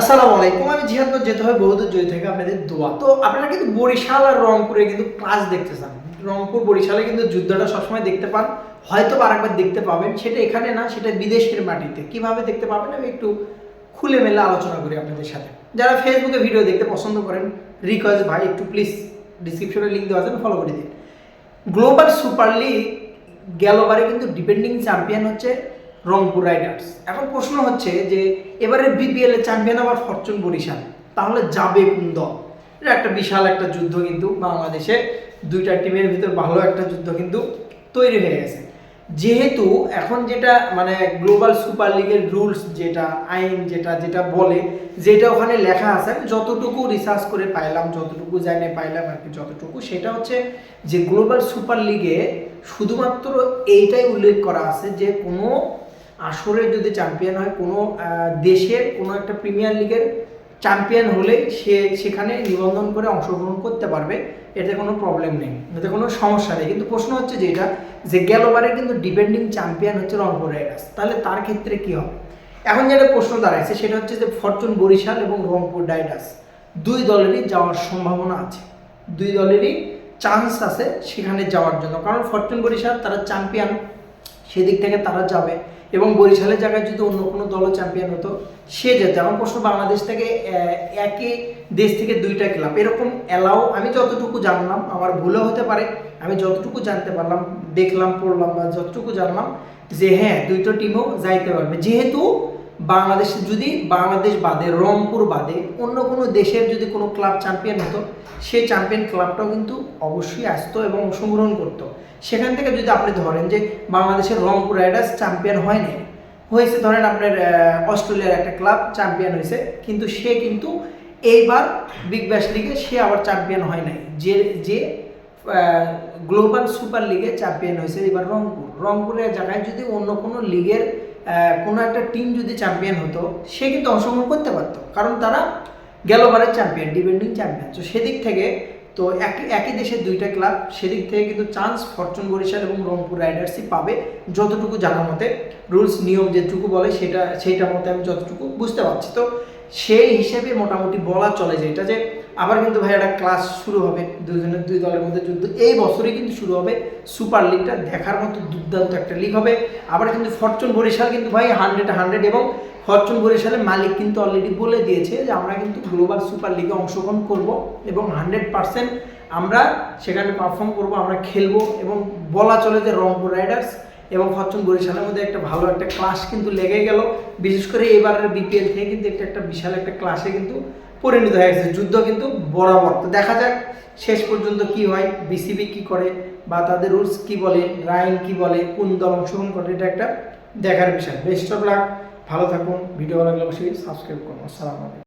আসসালামু আলাইকুম। আমি জিহাদ যেতে হয় বহুদূর জয় থেকে আপনাদের দোয়া। তো আপনারা কিন্তু বরিশাল আর রংপুরে কিন্তু ক্লাস দেখতে চান। রংপুর, বরিশালে কিন্তু যুদ্ধটা সবসময় দেখতে পান। হয়তো বা আরেকবার দেখতে পাবেন। সেটা এখানে না, সেটা বিদেশের মাটিতে। কীভাবে দেখতে পাবেন, আমি একটু খুলে মেলে আলোচনা করি আপনাদের সাথে। যারা ফেসবুকে ভিডিও দেখতে পছন্দ করেন রিকোয়েস্ট ভাই, একটু প্লিজ ডিসক্রিপশনে লিঙ্ক দেওয়া আছে ফলো করে দিন। গ্লোবাল সুপার লিগ গেলবারে কিন্তু ডিপেন্ডিং চ্যাম্পিয়ন হচ্ছে রংপুর রাইডার্স। এখন প্রশ্ন হচ্ছে যে, এবারে বিপিএল চ্যাম্পিয়ন আবার ফরচুন বরিশাল? তাহলে যাবে কোন দল? এটা একটা বিশাল একটা যুদ্ধ কিন্তু বাংলাদেশে। দুইটা টিমের ভিতর ভালো একটা যুদ্ধ কিন্তু তৈরি হয়ে গেছে। যেহেতু এখন যেটা মানে গ্লোবাল সুপার লিগের রুলস যেটা, আইন যেটা যেটা বলে, যেটা ওখানে লেখা আছে, আমি যতটুকু রিসার্চ করে পাইলাম, যতটুকু জানে পাইলাম আর কি, যতটুকু, সেটা হচ্ছে যে গ্লোবাল সুপার লিগে শুধুমাত্র এইটাই উল্লেখ করা আছে যে কোনো আসরে যদি চ্যাম্পিয়ন হয়, কোনো দেশের কোনো একটা প্রিমিয়ার লিগের চ্যাম্পিয়ন হলে সে সেখানে নিবন্ধন করে অংশগ্রহণ করতে পারবে, এতে কোনো প্রবলেম নেই, এতে কোনো সমস্যা নেই। কিন্তু প্রশ্ন হচ্ছে যে এটা, যে গেলবারে কিন্তু ডিপেন্ডিং চ্যাম্পিয়ন হচ্ছে রংপুর রাইডার্স, তাহলে তার ক্ষেত্রে কী হবে? এখন যেটা প্রশ্ন দাঁড়াইছে, সেটা হচ্ছে যে ফরচুন বরিশাল এবং রংপুর রাইডার্স দুই দলেরই যাওয়ার সম্ভাবনা আছে, দুই দলেরই চান্স আছে সেখানে যাওয়ার জন্য। কারণ ফরচুন বরিশাল তারা চ্যাম্পিয়ন সেদিক থেকে তারা যাবে। এবং বরিশালের জায়গায় যদি অন্য কোনো দলও চ্যাম্পিয়ন হতো, সে যেত। এমন প্রশ্ন, বাংলাদেশ থেকে একই দেশ থেকে দুইটা ক্লাব এরকম অ্যালাও আমি যতটুকু জানলাম, আমার ভুলও হতে পারে, আমি যতটুকু জানতে পারলাম, দেখলাম, পড়লাম বা যতটুকু জানলাম যে হ্যাঁ দুইটা টিমও যাইতে পারবে। যেহেতু বাংলাদেশে যদি বাংলাদেশ বাদে, রংপুর বাদে, অন্য কোনো দেশের যদি কোনো ক্লাব চ্যাম্পিয়ন হতো, সেই চ্যাম্পিয়ন ক্লাবটাও কিন্তু অবশ্যই আসতো এবং অংশগ্রহণ করতো। সেখান থেকে যদি আপনি ধরেন যে বাংলাদেশের রংপুর রাইডার্স চ্যাম্পিয়ন হয়নি হয়েছে ধরেন আপনার অস্ট্রেলিয়ার একটা ক্লাব চ্যাম্পিয়ন হয়েছে, কিন্তু সে কিন্তু এইবার বিগ ব্যাশ লিগে সে আবার চ্যাম্পিয়ন হয় নাই, যে যে গ্লোবাল সুপার লিগে চ্যাম্পিয়ন হয়েছে এবার রংপুর। রংপুরের জায়গায় যদি অন্য কোনো লিগের কোনো একটা টিম যদি চ্যাম্পিয়ন হতো, সে কিন্তু অংশগ্রহণ করতে পারতো। কারণ তারা গেলবারের চ্যাম্পিয়ন ডিপেন্ডিং চ্যাম্পিয়ন তো সেদিক থেকে, তো একই একই দেশের দুইটা ক্লাব সেদিক থেকে কিন্তু চান্স ফরচুন বরিশাল এবং রংপুর রাইডার্সই পাবে যতটুকু জানা মতে। রুলস নিয়ম যেটুকু বলে, সেটা, সেইটা মতে আমি যতটুকু বুঝতে পারছি। তো সেই হিসেবে মোটামুটি বলা চলে যে এটা যে আবার কিন্তু ভাই একটা ক্লাস শুরু হবে, দুজনের দুই দলের মধ্যে যুদ্ধ। এই বছরই কিন্তু শুরু হবে সুপার লিগটা দেখার মতো দুর্দান্ত একটা লিগ হবে। আবার কিন্তু ফরচুন বরিশাল কিন্তু ভাই হান্ড্রেড হান্ড্রেড এবং ফরচুন বরিশালের মালিক কিন্তু অলরেডি বলে দিয়েছে যে আমরা কিন্তু গ্লোবাল সুপার লিগে অংশগ্রহণ করব এবং হান্ড্রেড পার্সেন্ট আমরা সেখানে পারফর্ম করব, আমরা খেলব এবং বলা চলে যে রংপুর রাইডার্স এবং ফরচুন বরিশালের মধ্যে একটা ভালো একটা ক্লাস কিন্তু লেগে গেল। বিশেষ করে এবারের বিপিএল থেকে কিন্তু একটা একটা বিশাল একটা ক্লাসে কিন্তু পরিণত হয়ে গেছে। যুদ্ধ কিন্তু বরাবর। তো দেখা যাক শেষ পর্যন্ত কি হয় বিসিবি কি করে বা তাদের রুলস কি বলে রাইন কি বলে, কোন দল অংশগ্রহণ করে, এটা একটা দেখার বিষয়। বেস্ট অফ লাক ভালো থাকুন ভিডিও ভালো লাগলে অবশ্যই সাবস্ক্রাইব করুন। আসসালামু আলাইকুম।